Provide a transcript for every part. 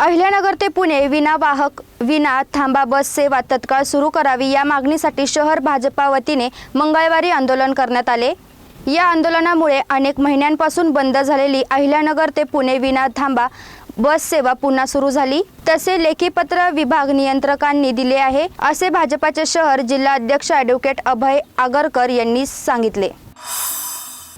अहिल्यानगर ते पुणे विना वाहक विना थांबा बस सेवा तत्काळ सुरू करावी या मागणीसाठी शहर भाजपा वतीने मंगळवारी आंदोलन करण्यात आले. या आंदोलनामुळे अनेक महिन्यांपासून बंद झालेली अहिल्यानगर ते पुणे विना थांबा बस सेवा पुन्हा सुरू झाली. तसे लेखीपत्र विभाग नियंत्रकांनी दिले आहे असे भाजपाचे शहर जिल्हा अध्यक्ष ॲडव्होकेट अभय आगरकर यांनी सांगितले.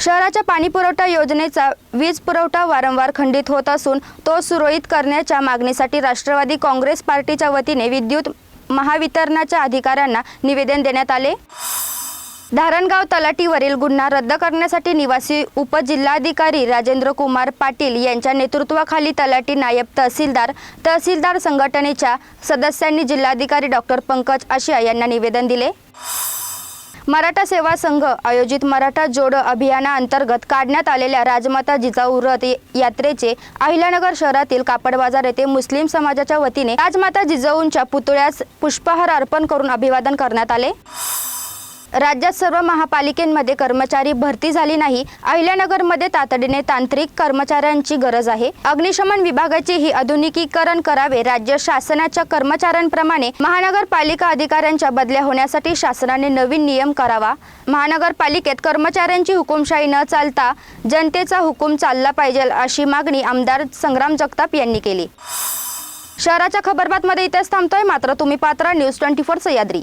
शहराच्या पाणीपुरवठा योजनेचा वीज पुरवठा वारंवार खंडित होत असून तो सुरळीत करण्याच्या मागणीसाठी राष्ट्रवादी काँग्रेस पार्टीच्या वतीने विद्युत महावितरणाच्या अधिकाऱ्यांना निवेदन देण्यात आले. धारणगाव तलाटीवरील गुन्हा रद्द करण्यासाठी निवासी उपजिल्हाधिकारी राजेंद्र कुमार पाटील यांच्या नेतृत्वाखाली तलाटी नायब तहसीलदार तहसीलदार संघटनेच्या सदस्यांनी जिल्हाधिकारी डॉक्टर पंकज आशिया यांना निवेदन दिले. मराठा सेवा संघ आयोजित मराठा जोड अभियानाअंतर्गत काढण्यात आलेल्या राजमाता जिजाऊ रथ यात्रेचे अहिल्यानगर शहरातील कापड बाजार येथे मुस्लिम समाजाच्या वतीने राजमाता जिजाऊंच्या पुतळ्यास पुष्पहार अर्पण करून अभिवादन करण्यात आले. राज्यात सर्व महापालिकेमध्ये कर्मचारी भरती झाली नाही. अहिल्यानगरमध्ये तातडीने तांत्रिक कर्मचाऱ्यांची गरज आहे. अग्निशमन विभागाचे ही आधुनिकीकरण करावे राज्य शासनाच्या कर्मचाऱ्यांप्रमाणे महानगरपालिका अधिकाऱ्यांच्या बदल्या होण्यासाठी शासनाने नवीन नियम करावा. महानगरपालिकेत कर्मचाऱ्यांची हुकुमशाही न चालता जनतेचा हुकूम चालला पाहिजे अशी मागणी आमदार संग्राम जगताप यांनी केली. शहराच्या खबरबातमध्ये इथेच थांबतोय. मात्र तुम्ही पात्रा न्यूज ट्वेंटी फोर सह्याद्री